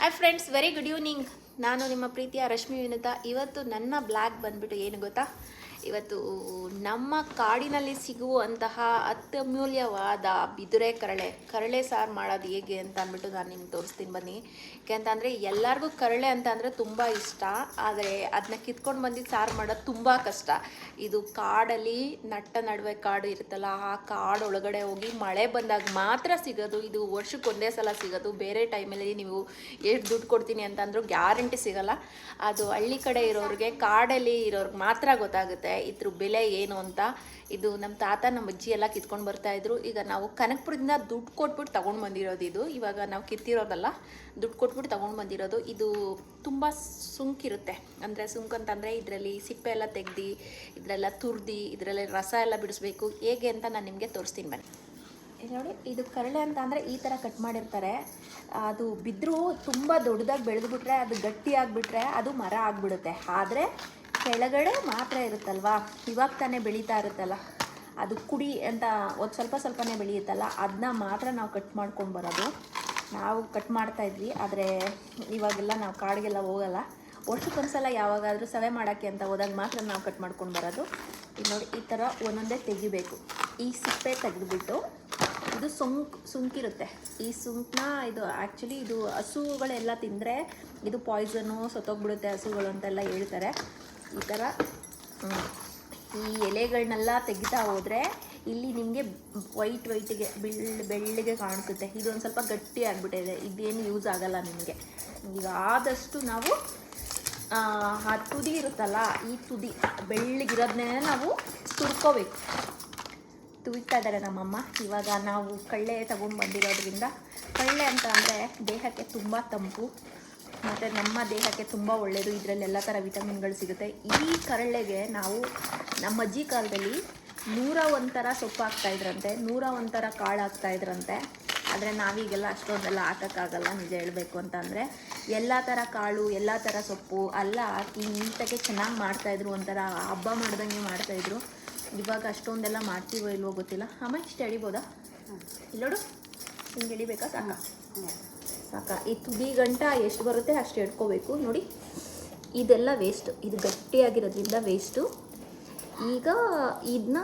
Hi friends very good evening ನಾನು ನಿಮ್ಮ ಪ್ರೀತಿಯ ರಶ್ಮಿ ವಿನುತಾ. ಇವತ್ತು ನನ್ನ ಬ್ಲಾಗ್ ಬಂದ್ಬಿಟ್ಟು ಏನು ಗೊತ್ತಾ? ಇವತ್ತು ನಮ್ಮ ಕಾಡಿನಲ್ಲಿ ಸಿಗುವಂತಹ ಅತ್ಯಮೂಲ್ಯವಾದ ಬಿದುರೆ ಕರಳೆ ಕರಳೆ ಸಾರು ಮಾಡೋದು ಹೇಗೆ ಅಂತ ಅಂದ್ಬಿಟ್ಟು ನಾನು ನಿಮ್ಗೆ ತೋರಿಸ್ತೀನಿ ಬನ್ನಿ. ಯಾಕೆಂತಂದರೆ ಎಲ್ಲರಿಗೂ ಕರಳೆ ಅಂತ ಅಂದರೆ ತುಂಬ ಇಷ್ಟ, ಆದರೆ ಅದನ್ನ ಕಿತ್ಕೊಂಡು ಬಂದು ಸಾರು ಮಾಡೋದು ತುಂಬ ಕಷ್ಟ. ಇದು ಕಾಡಲ್ಲಿ ನಟ್ಟ ನಡುವೆ ಕಾಡು ಇರುತ್ತಲ್ಲ, ಆ ಕಾಡು ಒಳಗಡೆ ಹೋಗಿ ಮಳೆ ಬಂದಾಗ ಮಾತ್ರ ಸಿಗೋದು, ಇದು ವರ್ಷಕ್ಕೆ ಒಂದೇ ಸಲ ಸಿಗೋದು. ಬೇರೆ ಟೈಮಲ್ಲಿ ನೀವು ಎಷ್ಟು ದುಡ್ಡು ಕೊಡ್ತೀನಿ ಅಂತಂದ್ರೂ ಗ್ಯಾರಂಟಿ ಸಿಗಲ್ಲ. ಅದು ಹಳ್ಳಿ ಕಡೆ ಇರೋರಿಗೆ, ಕಾಡಲ್ಲಿ ಇರೋರಿಗೆ ಮಾತ್ರ ಗೊತ್ತಾಗುತ್ತೆ. ಇದ್ರ ಬೆಲೆ ಏನು ಅಂತ. ಇದು ನಮ್ಮ ತಾತ ನಮ್ಮ ಅಜ್ಜಿ ಎಲ್ಲ ಕಿತ್ಕೊಂಡು ಬರ್ತಾ ಇದ್ರು. ಈಗ ನಾವು ಕನಕಪುರದಿಂದ ದುಡ್ಡು ಕೊಟ್ಬಿಟ್ಟು ತಗೊಂಡು ಬಂದಿರೋದು ಇದು. ಇವಾಗ ನಾವು ಕಿತ್ತಿರೋದಲ್ಲ, ದುಡ್ಡು ಕೊಟ್ಬಿಟ್ಟು ತಗೊಂಡು ಬಂದಿರೋದು. ಇದು ತುಂಬ ಸುಂಕಿರುತ್ತೆ ಅಂದರೆ ಸುಂಕ್ ಅಂತಂದರೆ ಇದರಲ್ಲಿ ಸಿಪ್ಪೆ ಎಲ್ಲ ತೆಗ್ದು, ಇದರೆಲ್ಲ ತುರ್ದಿ, ಇದರಲ್ಲಿ ರಸ ಎಲ್ಲ ಬಿಡಿಸ್ಬೇಕು. ಹೇಗೆ ಅಂತ ನಾನು ನಿಮಗೆ ತೋರಿಸ್ತೀನಿ ಬನ್ನಿ. ನೋಡಿ, ಇದು ಕರಳೆ ಅಂತ ಅಂದರೆ ಈ ಥರ ಕಟ್ ಮಾಡಿರ್ತಾರೆ. ಅದು ಬಿದ್ದರೂ ತುಂಬ ದೊಡ್ಡದಾಗಿ ಬೆಳೆದ್ಬಿಟ್ರೆ, ಅದು ಗಟ್ಟಿ ಆಗಿಬಿಟ್ರೆ ಅದು ಮರ ಆಗಿಬಿಡುತ್ತೆ. ಆದರೆ ಕೆಳಗಡೆ ಮಾತ್ರ ಇರುತ್ತಲ್ವಾ? ಇವಾಗ ತಾನೇ ಬೆಳೀತಾ ಇರುತ್ತಲ್ಲ? ಅದು ಕುಡಿ ಅಂತ ಒಂದು ಸ್ವಲ್ಪ ಸ್ವಲ್ಪನೇ ಬೆಳೆಯುತ್ತಲ್ಲ ಅದನ್ನ ಮಾತ್ರ ನಾವು ಕಟ್ ಮಾಡ್ಕೊಂಡು ಬರೋದು. ನಾವು ಕಟ್ ಮಾಡ್ತಾ ಇದ್ವಿ, ಆದರೆ ಇವಾಗೆಲ್ಲ ನಾವು ಕಾಡಿಗೆಲ್ಲ ಹೋಗಲ್ಲ. ವರ್ಷಕ್ಕೊಂದ್ಸಲ ಯಾವಾಗಾದರೂ ಸವೆ ಮಾಡೋಕ್ಕೆ ಅಂತ ಹೋದಾಗ ಮಾತ್ರ ನಾವು ಕಟ್ ಮಾಡ್ಕೊಂಡು ಬರೋದು. ಇಲ್ಲಿ ನೋಡಿ, ಈ ಥರ ಒಂದೊಂದೇ ತೆಗಿಬೇಕು. ಈ ಸಿಪ್ಪೆ ತೆಗೆದುಬಿಟ್ಟು ಇದು ಸುಂಕ್, ಸುಂಕಿರುತ್ತೆ. ಈ ಸುಂಕನ್ನ ಇದು ಆ್ಯಕ್ಚುಲಿ ಇದು ಹಸುಗಳೆಲ್ಲ ತಿಂದರೆ ಇದು ಪಾಯ್ಸನ್ನು ಸತ್ತೋಗ್ಬಿಡುತ್ತೆ ಹಸುಗಳು ಅಂತೆಲ್ಲ ಹೇಳ್ತಾರೆ. ಈ ಥರ ಈ ಎಲೆಗಳನ್ನೆಲ್ಲ ತೆಗಿತಾ ಹೋದರೆ ಇಲ್ಲಿ ನಿಮಗೆ ವೈಟ್ ವೈಟಿಗೆ ಬೆಳ್ಳ ಬೆಳ್ಳಗೆ ಕಾಣಿಸುತ್ತೆ. ಇದೊಂದು ಸ್ವಲ್ಪ ಗಟ್ಟಿ ಆಗಿಬಿಟ್ಟಿದೆ. ಇದೇನು ಯೂಸ್ ಆಗಲ್ಲ ನಿಮಗೆ. ಈಗ ಆದಷ್ಟು ನಾವು ಆ, ತುದಿ ಇರುತ್ತಲ್ಲ ಈ ತುದಿ ಬೆಳ್ಳಗಿರೋದನ್ನೇ ನಾವು ತುರ್ಕೋಬೇಕು. ತುಯ್ತಾ ಇದ್ದಾರೆ ನಮ್ಮಮ್ಮ. ಇವಾಗ ನಾವು ಕಳ್ಳೆ ತಗೊಂಡು ಕಳ್ಳೆ ಅಂತ ಅಂದರೆ ದೇಹಕ್ಕೆ ತುಂಬ ತಂಪು. ಮತ್ತು ನಮ್ಮ ದೇಹಕ್ಕೆ ತುಂಬ ಒಳ್ಳೆಯದು ಇದರಲ್ಲಿ ಎಲ್ಲ ಥರ ವಿಟಮಿನ್ಗಳು ಸಿಗುತ್ತೆ. ಈ ಕರಳೆಗೆ ನಾವು ನಮ್ಮ ಅಜ್ಜಿ ಕಾಲದಲ್ಲಿ ನೂರ ಒಂಥರ ಸೊಪ್ಪು ಹಾಕ್ತಾಯಿದ್ರಂತೆ ನೂರ ಒಂಥರ ಕಾಳು ಹಾಕ್ತಾಯಿದ್ರಂತೆ ಆದರೆ ನಾವೀಗೆಲ್ಲ ಅಷ್ಟೊಂದೆಲ್ಲ ಹಾಕೋಕ್ಕಾಗಲ್ಲ ನಿಜ ಹೇಳಬೇಕು ಅಂತ ಅಂದರೆ. ಎಲ್ಲ ಥರ ಕಾಳು ಎಲ್ಲ ಥರ ಸೊಪ್ಪು ಎಲ್ಲ ಹಾಕಿ ಇಂಥಕ್ಕೆ ಚೆನ್ನಾಗಿ ಮಾಡ್ತಾಯಿದ್ರು ಒಂಥರ ಹಬ್ಬ ಮಾಡ್ದಂಗೆ ಮಾಡ್ತಾಯಿದ್ರು ಇವಾಗ ಅಷ್ಟೊಂದೆಲ್ಲ ಮಾಡ್ತೀವೋ ಇಲ್ವೋ ಗೊತ್ತಿಲ್ಲ. ಅಮ್ಮ ಇಷ್ಟು ಎಳಿಬೋದಾ? ಇಲ್ಲೋಡು ಹಿಂಗೆ ಎಳಿಬೇಕಾ? ಸಾಕ? ಸಾಕ. ಈ ತುದಿ ಗಂಟ ಎಷ್ಟು ಬರುತ್ತೆ ಅಷ್ಟು ಎಡ್ಕೋಬೇಕು. ನೋಡಿ, ಇದೆಲ್ಲ ವೇಸ್ಟು ಇದು ಗಟ್ಟಿಯಾಗಿರೋದ್ರಿಂದ ವೇಸ್ಟು ಈಗ ಇದನ್ನ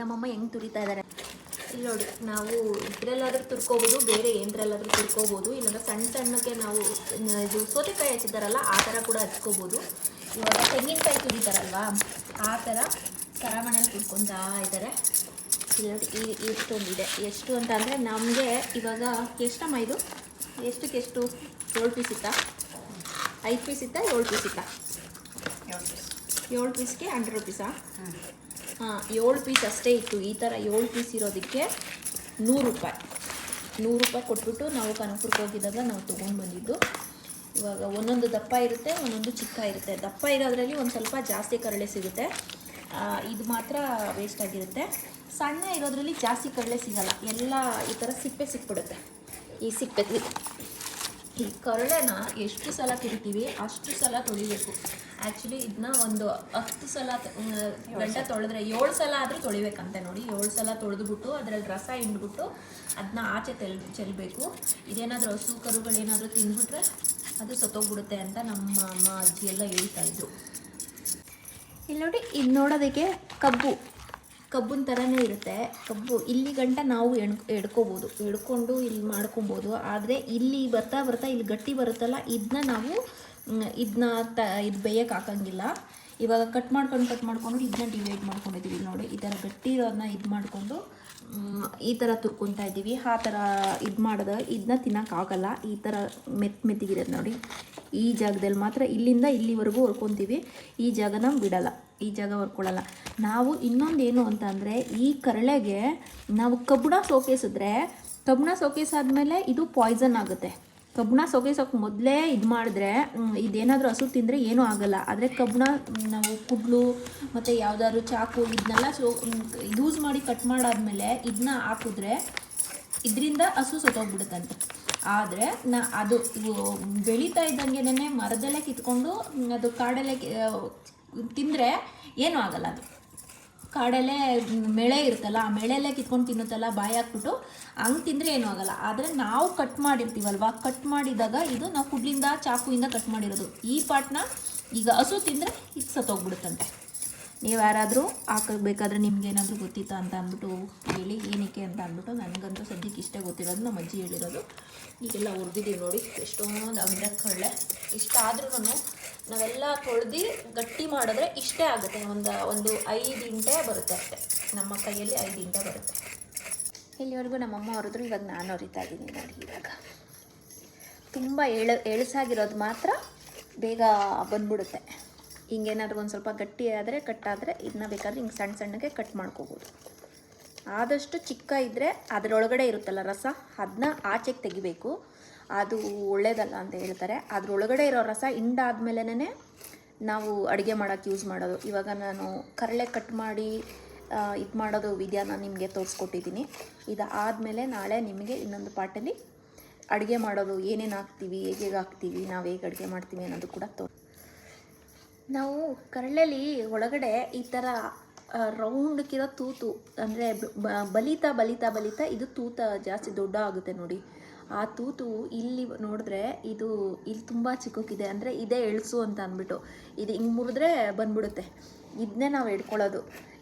ನಮ್ಮಮ್ಮ ಹೆಂಗೆ ತುರಿತಾ ಇದ್ದಾರೆ ಇಲ್ಲಿ ನೋಡಿ, ನಾವು ಇದರಲ್ಲಾದರೂ ತುರ್ಕೋಬೋದು, ಬೇರೆ ಏನರಲ್ಲಾದರೂ ತುರ್ಕೋಬೋದು. ಇಲ್ಲಾಂದ್ರೆ ಸಣ್ಣ ಸಣ್ಣಕ್ಕೆ ನಾವು, ಇದು ಸೋತೆಕಾಯಿ ಹಚ್ಚಿದಾರಲ್ಲ, ಆ ಥರ ಕೂಡ ಹಚ್ಕೋಬೋದು. ಇವಾಗ ತೆಂಗಿನಕಾಯಿ ತುರಿತಾರಲ್ವಾ, ಆ ಥರ ಕರಾಮಣಲ್ಲಿ ತುರ್ಕೊತಾ ಇದ್ದಾರೆ ಇಲ್ಲಿ ನೋಡಿ, ಈ ಎಷ್ಟೊಂದಿದೆ ಎಷ್ಟು ಅಂತ ಅಂದರೆ ನಮಗೆ ಇವಾಗ ಎಷ್ಟಮ್ಮ ಇದು ಎಷ್ಟಕ್ಕೆ ಎಷ್ಟು? ಏಳು ಪೀಸ್ ಇತ್ತ? ಐದು ಪೀಸ್ ಇತ್ತ? ಏಳು ಪೀಸ್ ಇತ್ತ? ಏಳು ಪೀಸ್ಗೆ ಹಂಡ್ರೆಡ್ ರುಪೀಸಾ ಹಾಂ ಏಳು ಪೀಸ್ ಅಷ್ಟೇ ಇತ್ತು. ಈ ಥರ ಏಳು ಪೀಸ್ ಇರೋದಕ್ಕೆ ನೂರು ರೂಪಾಯಿ. ನೂರು ರೂಪಾಯಿ ಕೊಟ್ಬಿಟ್ಟು ನಾವು ಕನಕಪುರಕ್ಕೆ ಹೋಗಿದ್ದಾಗ ನಾವು ತೊಗೊಂಡು ಬಂದಿದ್ದು. ಇವಾಗ ಒಂದೊಂದು ದಪ್ಪ ಇರುತ್ತೆ ಒಂದೊಂದು ಚಿಕ್ಕ ಇರುತ್ತೆ. ದಪ್ಪ ಇರೋದ್ರಲ್ಲಿ ಒಂದು ಸ್ವಲ್ಪ ಜಾಸ್ತಿ ಕರಳೆ ಸಿಗುತ್ತೆ. ಇದು ಮಾತ್ರ ವೇಸ್ಟ್ ಆಗಿರುತ್ತೆ. ಸಣ್ಣ ಇರೋದ್ರಲ್ಲಿ ಜಾಸ್ತಿ ಕರಳೆ ಸಿಗಲ್ಲ. ಎಲ್ಲ ಈ ಥರ ಸಿಪ್ಪೆ ಸಿಕ್ಬಿಡುತ್ತೆ. ಈ ಸಿಪ್ಪೆ ಈ ಕರಳೆನ ಎಷ್ಟು ಸಲ ತುರಿತೀವಿ ಅಷ್ಟು ಸಲ ತೊಳಿಬೇಕು. ಆ್ಯಕ್ಚುಲಿ ಇದನ್ನ ಒಂದು ಹತ್ತು ಸಲ ಗಂಟ ತೊಳೆದ್ರೆ ಏಳು ಸಲ ಆದರೂ ತೊಳಿಬೇಕಂತೆ ನೋಡಿ. ಏಳು ಸಲ ತೊಳೆದುಬಿಟ್ಟು ಅದರಲ್ಲಿ ರಸ ಹಿಂಡ್ಬಿಟ್ಟು ಅದನ್ನ ಆಚೆ ತೆಲ್ ಚೆಲ್ಲಬೇಕು ಇದೇನಾದರೂ ಹಸು ಕರುಗಳೇನಾದರೂ ತಿಂದ್ಬಿಟ್ರೆ ಅದು ಸತ್ತೋಗ್ಬಿಡುತ್ತೆ ಅಂತ ನಮ್ಮ ಅಮ್ಮ ಅಜ್ಜಿ ಎಲ್ಲ ಹೇಳ್ತಾ ಇದ್ರು. ಇಲ್ಲಿ ನೋಡಿ ಇದು ನೋಡೋದಕ್ಕೆ ಕಬ್ಬು. ಕಬ್ಬಿನ ಥರನೇ ಇರುತ್ತೆ. ಕಬ್ಬು ಇಲ್ಲಿ ಗಂಟ ನಾವು ಎಣ್, ಎಡ್ಕೋಬೋದು. ಎಡ್ಕೊಂಡು ಇಲ್ಲಿ ಮಾಡ್ಕೊಬೋದು. ಆದರೆ ಇಲ್ಲಿ ಬರ್ತಾ ಬರ್ತಾ ಇಲ್ಲಿ ಗಟ್ಟಿ ಬರುತ್ತಲ್ಲ ಇದನ್ನ ನಾವು ಇದನ್ನ ತ, ಇದು ಬೇಯಕ್ಕೆ ಹಾಕಂಗಿಲ್ಲ. ಇವಾಗ ಕಟ್ ಮಾಡ್ಕೊಂಡು ಕಟ್ ಮಾಡ್ಕೊಂಡು ಇದನ್ನ ಡಿವೈಡ್ ಮಾಡ್ಕೊಂಡಿದ್ದೀವಿ ನೋಡಿ, ಈ ಥರ ಗಟ್ಟಿ ಇರೋದನ್ನ ಇದು ಮಾಡಿಕೊಂಡು ಈ ಥರ ತುರ್ಕೊತಾ ಇದ್ದೀವಿ. ಆ ಥರ ಇದು ಮಾಡಿದ ಇದನ್ನ ತಿನ್ನೋಕ್ಕಾಗಲ್ಲ ಈ ಥರ ಮೆತ್ತ ಮೆತ್ತಿಗಿರೋದು ನೋಡಿ. ಈ ಜಾಗದಲ್ಲಿ ಮಾತ್ರ ಇಲ್ಲಿಂದ ಇಲ್ಲಿವರೆಗೂ ಹೊರ್ಕೊತೀವಿ. ಈ ಜಾಗನ ಬಿಡಲ್ಲ. ಈ ಜಾಗ ಹೊರ್ಕೊಳ್ಳಲ್ಲ. ನಾವು ಇನ್ನೊಂದು ಏನು ಅಂತ ಅಂದರೆ, ಈ ಕರಳೆಗೆ ನಾವು ಕಬ್ಬಣ ಸೋಕೇಸಿದ್ರೆ, ಕಬ್ಬಣ ಸೋಕೇಸಾದ್ಮೇಲೆ ಇದು ಪಾಯ್ಸನ್ ಆಗುತ್ತೆ. ಕಬ್ಬಣ ಸೊಗೇಸೋಕೆ ಮೊದಲೇ ಇದು ಮಾಡಿದ್ರೆ ಇದೇನಾದರೂ ಹಸು ತಿಂದರೆ ಏನೂ ಆಗಲ್ಲ. ಆದರೆ ಕಬ್ಬಣ ನಾವು ಕುಡ್ಲು ಮತ್ತು ಯಾವುದಾದ್ರು ಚಾಕು ಇದನ್ನೆಲ್ಲ ಸೊ ಯೂಸ್ ಮಾಡಿ ಕಟ್ ಮಾಡಾದ್ಮೇಲೆ ಇದನ್ನ ಹಾಕಿದ್ರೆ ಇದರಿಂದ ಹಸು ಸೊತ್ತೋಗ್ಬಿಡುತ್ತಂತೆ ಆದರೆ ನಾ, ಅದು ಬೆಳೀತಾ ಇದ್ದಂಗೆನೇ ಮರದಲ್ಲೇ ಕಿತ್ಕೊಂಡು ಅದು ಕಾಡಲ್ಲೇ ತಿಂದರೆ ಏನೂ ಆಗಲ್ಲ ಅದು. ಕಾಡೆಲೆ ಮೆಳೆ ಇರುತ್ತಲ್ಲ, ಆ ಮೆಳೆಲ್ಲೇ ಕಿತ್ಕೊಂಡು ತಿನ್ನುತ್ತಲ್ಲ, ಬಾಯಿ ಹಾಕ್ಬಿಟ್ಟು ಹಂಗೆ ತಿಂದರೆ ಏನೂ ಆಗಲ್ಲ. ಆದರೆ ನಾವು ಕಟ್ ಮಾಡಿರ್ತೀವಲ್ವ? ಕಟ್ ಮಾಡಿದಾಗ ಇದು ನಾವು ಕುಡ್ಲಿಂದ ಚಾಕುವಿಂದ ಕಟ್ ಮಾಡಿರೋದು. ಈ ಪಾರ್ಟ್ನ ಈಗ ಹಸು ತಿಂದರೆ ಈಗ ಸತ್ತೋಗ್ಬಿಡುತ್ತಂತೆ. ನೀವು ಯಾರಾದರೂ ಹಾಕಬೇಕಾದ್ರೆ ನಿಮ್ಗೆ ಏನಾದರೂ ಗೊತ್ತಿತ್ತಾ ಅಂತ ಅಂದ್ಬಿಟ್ಟು ಹೇಳಿ, ಏನಕ್ಕೆ ಅಂತ ಅಂದ್ಬಿಟ್ಟು ನನಗಂತೂ ಸದ್ಯಕ್ಕೆ ಇಷ್ಟೇ ಗೊತ್ತಿರೋದು, ನಮ್ಮ ಅಜ್ಜಿ ಹೇಳಿರೋದು. ಈಗೆಲ್ಲ ಹುರಿದಿದ್ದೀವಿ ನೋಡಿ, ಎಷ್ಟೊಂದು ಅಂದರೆ ಕಳ್ಳೆ. ಇಷ್ಟ ಆದ್ರೂ ನಾವೆಲ್ಲ ತೊಳೆದು ಗಟ್ಟಿ ಮಾಡಿದ್ರೆ ಇಷ್ಟೇ ಆಗುತ್ತೆ. ಒಂದು ಒಂದು ಐದು ಇಂಟೆ ಬರುತ್ತೆ ಅಷ್ಟೆ. ನಮ್ಮ ಕೈಯಲ್ಲಿ ಐದು ಇಂಟೆ ಬರುತ್ತೆ. ಇಲ್ಲಿವರೆಗೂ ನಮ್ಮಮ್ಮ ಹೊರಿದ್ರು ಇವಾಗ ನಾನು ಹೊರಿತಾ ಇದ್ದೀನಿ ನೋಡಿ ಇವಾಗ. ತುಂಬ ಎಳ, ಎಳಸಾಗಿರೋದು ಮಾತ್ರ ಬೇಗ ಬಂದ್ಬಿಡುತ್ತೆ. ಹಿಂಗೇನಾದ್ರೂ ಒಂದು ಸ್ವಲ್ಪ ಗಟ್ಟಿ ಆದರೆ ಕಟ್ಟಾದರೆ ಇದನ್ನ ಬೇಕಾದ್ರೆ ಹಿಂಗೆ ಸಣ್ಣ ಸಣ್ಣಗೆ ಕಟ್ ಮಾಡ್ಕೋಬೋದು. ಆದಷ್ಟು ಚಿಕ್ಕ ಇದ್ದರೆ ಅದರೊಳಗಡೆ ಇರುತ್ತಲ್ಲ ರಸ ಅದನ್ನ ಆಚೆಗೆ ತೆಗಿಬೇಕು. ಅದು ಒಳ್ಳೇದಲ್ಲ ಅಂತ ಹೇಳ್ತಾರೆ. ಅದರೊಳಗಡೆ ಇರೋ ರಸ ಹಿಂಡಾದ್ಮೇಲೆ ನಾವು ಅಡುಗೆ ಮಾಡೋಕ್ಕೆ ಯೂಸ್ ಮಾಡೋದು. ಇವಾಗ ನಾನು ಕರಳೆ ಕಟ್ ಮಾಡಿ ಇದು ಮಾಡೋದು ವಿಧಾನ ನಿಮಗೆ ತೋರಿಸ್ಕೊಟ್ಟಿದ್ದೀನಿ ಇದು ಆದಮೇಲೆ ನಾಳೆ ನಿಮಗೆ ಇನ್ನೊಂದು ಪಾಟಲ್ಲಿ ಅಡುಗೆ ಮಾಡೋದು, ಏನೇನು ಹಾಕ್ತೀವಿ, ಹೇಗೆ ಹಾಕ್ತೀವಿ, ನಾವು ಹೇಗೆ ಅಡುಗೆ ಮಾಡ್ತೀವಿ ಅನ್ನೋದು ಕೂಡ ತೋರಿ ನಾವು ಕರಳಲ್ಲಿ ಒಳಗಡೆ ಈ ಥರ ರೌಂಡ್ಕಿರೋ ತೂತು, ಅಂದರೆ ಬಲಿತಾ ಬಲಿತಾ ಬಲಿತಾ ಇದು ತೂತ ಜಾಸ್ತಿ ದೊಡ್ಡ ಆಗುತ್ತೆ ನೋಡಿ. ಆ ತೂತು ಇಲ್ಲಿ ನೋಡಿದ್ರೆ ಇದು ಇಲ್ಲಿ ತುಂಬ ಚಿಕ್ಕಕ್ಕಿದೆ ಅಂದರೆ ಇದೇ ಎಳ್ಸು ಅಂತ ಅಂದ್ಬಿಟ್ಟು. ಇದು ಹಿಂಗೆ ಮುರಿದ್ರೆ ಬಂದ್ಬಿಡುತ್ತೆ. ಇದನ್ನೇ ನಾವು ಇಟ್ಕೊಳ್ಳೋದು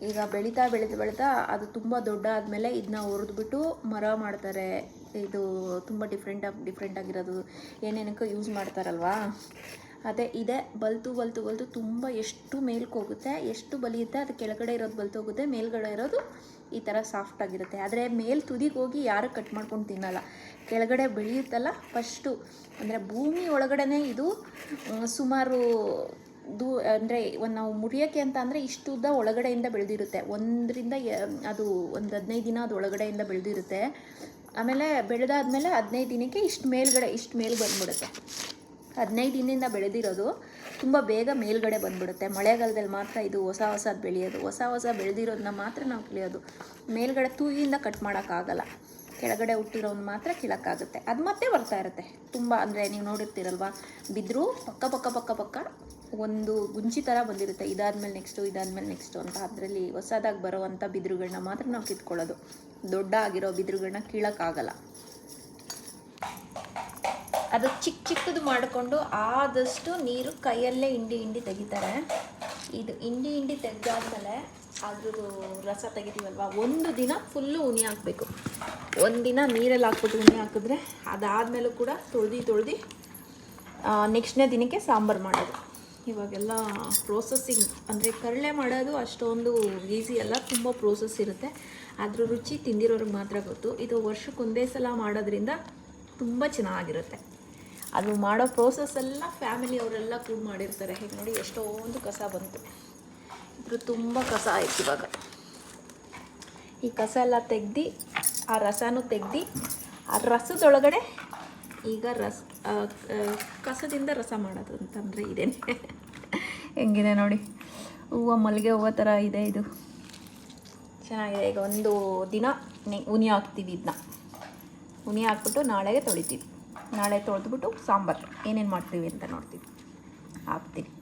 ಈಗ ಬೆಳೀತಾ ಬೆಳೀತಾ ಬೆಳೀತಾ ಅದು ತುಂಬ ದೊಡ್ಡ ಆದಮೇಲೆ ಇದನ್ನ ಹುರಿದ್ಬಿಟ್ಟು ಮರ ಮಾಡ್ತಾರೆ. ಇದು ತುಂಬ ಡಿಫ್ರೆಂಟಾಗಿ ಡಿಫ್ರೆಂಟ್ ಆಗಿರೋದು. ಏನೇನಕ್ಕೋ ಯೂಸ್ ಮಾಡ್ತಾರಲ್ವಾ? ಅದೇ ಇದೆ ಬಲ್ತು ಬಲ್ತು ಬಲ್ತು ತುಂಬ ಎಷ್ಟು ಮೇಲ್ಕೋಗುತ್ತೆ, ಎಷ್ಟು ಬಲಿಯುತ್ತೆ, ಅದು ಕೆಳಗಡೆ ಇರೋದು ಬಲ್ತು ಹೋಗುತ್ತೆ ಮೇಲ್ಗಡೆ ಇರೋದು ಈ ಥರ ಸಾಫ್ಟ್ ಆಗಿರುತ್ತೆ. ಆದರೆ ಮೇಲೆ ತುದಿಗೆ ಹೋಗಿ ಯಾರು ಕಟ್ ಮಾಡ್ಕೊಂಡು ತಿನ್ನಲ್ಲ. ಕೆಳಗಡೆ ಬೆಳೆಯುತ್ತಲ್ಲ ಫಸ್ಟು ಅಂದರೆ ಭೂಮಿ ಒಳಗಡೆ ಇದು ಸುಮಾರು ದೂ, ಅಂದರೆ ಒಂದು ನಾವು ಮುರಿಯೋಕ್ಕೆ ಅಂತ ಅಂದರೆ ಇಷ್ಟು ಉದ್ದ ಒಳಗಡೆಯಿಂದ ಬೆಳೆದಿರುತ್ತೆ. ಒಂದರಿಂದ ಅದು ಒಂದು ಹದಿನೈದು ದಿನ ಅದು ಒಳಗಡೆಯಿಂದ ಬೆಳೆದಿರುತ್ತೆ. ಆಮೇಲೆ ಬೆಳೆದಾದ್ಮೇಲೆ ಹದಿನೈದು ದಿನಕ್ಕೆ ಇಷ್ಟು ಮೇಲ್ಗಡೆ, ಇಷ್ಟು ಮೇಲೆ ಬಂದ್ಬಿಡುತ್ತೆ. ಹದಿನೈದು ದಿನದಿಂದ ಬೆಳೆದಿರೋದು. ತುಂಬ ಬೇಗ ಮೇಲ್ಗಡೆ ಬಂದ್ಬಿಡುತ್ತೆ. ಮಳೆಗಾಲದಲ್ಲಿ ಮಾತ್ರ ಇದು ಹೊಸ ಹೊಸದು ಬೆಳೆಯೋದು. ಹೊಸ ಹೊಸ ಬೆಳೆದಿರೋದನ್ನ ಮಾತ್ರ ನಾವು ಕಿಳಿಯೋದು ಮೇಲ್ಗಡೆ ತೂಗಿಯಿಂದ ಕಟ್ ಮಾಡೋಕ್ಕಾಗಲ್ಲ. ಕೆಳಗಡೆ ಹುಟ್ಟಿರೋನ್ ಮಾತ್ರ ಕೀಳೋಕ್ಕಾಗುತ್ತೆ. ಅದು ಮತ್ತೆ ಬರ್ತಾ ಇರುತ್ತೆ. ತುಂಬ ಅಂದರೆ ನೀವು ನೋಡಿರ್ತೀರಲ್ವಾ ಬಿದ್ದರೂ ಪಕ್ಕ ಪಕ್ಕ ಪಕ್ಕ ಪಕ್ಕ ಒಂದು ಗುಂಚಿ ಥರ ಬಂದಿರುತ್ತೆ. ಇದಾದಮೇಲೆ ನೆಕ್ಸ್ಟು ಇದಾದ್ಮೇಲೆ ನೆಕ್ಸ್ಟು ಅಂತ. ಅದರಲ್ಲಿ ಹೊಸದಾಗಿ ಬರೋವಂಥ ಬಿದಿರುಗಳನ್ನ ಮಾತ್ರ ನಾವು ಕಿತ್ಕೊಳ್ಳೋದು. ದೊಡ್ಡ ಆಗಿರೋ ಬಿದಿರುಗಳನ್ನ ಕೀಳೋಕ್ಕಾಗಲ್ಲ. ಅದು ಚಿಕ್ಕ ಚಿಕ್ಕದು ಮಾಡಿಕೊಂಡು ಆದಷ್ಟು ನೀರು ಕೈಯಲ್ಲೇ ಹಿಂಡಿ ಹಿಂಡಿ ತೆಗಿತಾರೆ. ಇದು ಹಿಂಡಿ ಹಿಂಡಿ ತೆಗೆದಾದ್ಮೇಲೆ ಅದ್ರದ್ದು ರಸ ತೆಗಿತೀವಲ್ವ, ಒಂದು ದಿನ ಫುಲ್ಲು ಉನಿ ಹಾಕಬೇಕು. ಒಂದಿನ ನೀರಲ್ಲಿ ಹಾಕ್ಬಿಟ್ಟು ಉನಿ ಹಾಕಿದ್ರೆ ಅದಾದಮೇಲೂ ಕೂಡ ತೊಳ್ದು ತೊಳ್ದು ನೆಕ್ಸ್ಟ್ನೇ ದಿನಕ್ಕೆ ಸಾಂಬಾರು ಮಾಡೋದು. ಇವಾಗೆಲ್ಲ ಪ್ರೋಸೆಸ್ಸಿಂಗ್ ಅಂದರೆ ಕರಳೆ ಮಾಡೋದು ಅಷ್ಟೊಂದು ಈಸಿ ಅಲ್ಲ, ತುಂಬ ಪ್ರೋಸೆಸ್ ಇರುತ್ತೆ. ಅದ್ರ ರುಚಿ ತಿಂದಿರೋರಿಗೆ ಮಾತ್ರ ಗೊತ್ತು. ಇದು ವರ್ಷಕ್ಕೊಂದೇ ಸಲ ಮಾಡೋದ್ರಿಂದ ತುಂಬ ಚೆನ್ನಾಗಿರುತ್ತೆ. ಅದು ಮಾಡೋ ಪ್ರೋಸೆಸ್ ಎಲ್ಲ ಫ್ಯಾಮಿಲಿ ಅವರೆಲ್ಲ ಕೂಡ ಮಾಡಿರ್ತಾರೆ. ಹೀಗೆ ನೋಡಿ ಎಷ್ಟೊಂದು ಕಸ ಬಂತು. ಇಬ್ಬರು ತುಂಬ ಕಸ ಆಯ್ತು ಇವಾಗ. ಈ ಕಸ ಎಲ್ಲ ತೆಗ್ದು, ಆ ರಸನೂ ತೆಗ್ದು, ಆ ರಸದೊಳಗಡೆ ಈಗ ರಸ ಕಸದಿಂದ ರಸ ಮಾಡೋದು ಅಂತಂದರೆ ಇದೇನೆ. ಹೆಂಗಿದೆ ನೋಡಿ, ಹೂವು ಮಲ್ಲಿಗೆ ಹೂವು ಥರ ಇದೆ ಇದು. ಚೆನ್ನಾಗಿದೆ. ಈಗ ಒಂದು ದಿನ ಉನಿ ಹಾಕ್ತೀವಿ ಇದನ್ನ. ಉನಿ ಹಾಕ್ಬಿಟ್ಟು ನಾಳೆಗೆ ತೊಳಿತೀವಿ. ನಾಳೆ ತೊಳೆದ್ಬಿಟ್ಟು ಸಾಂಬಾರು. ಏನೇನು ಮಾಡ್ತೀವಿ ಅಂತ ನೋಡ್ತೀವಿ. ಹಾಕ್ತೀನಿ.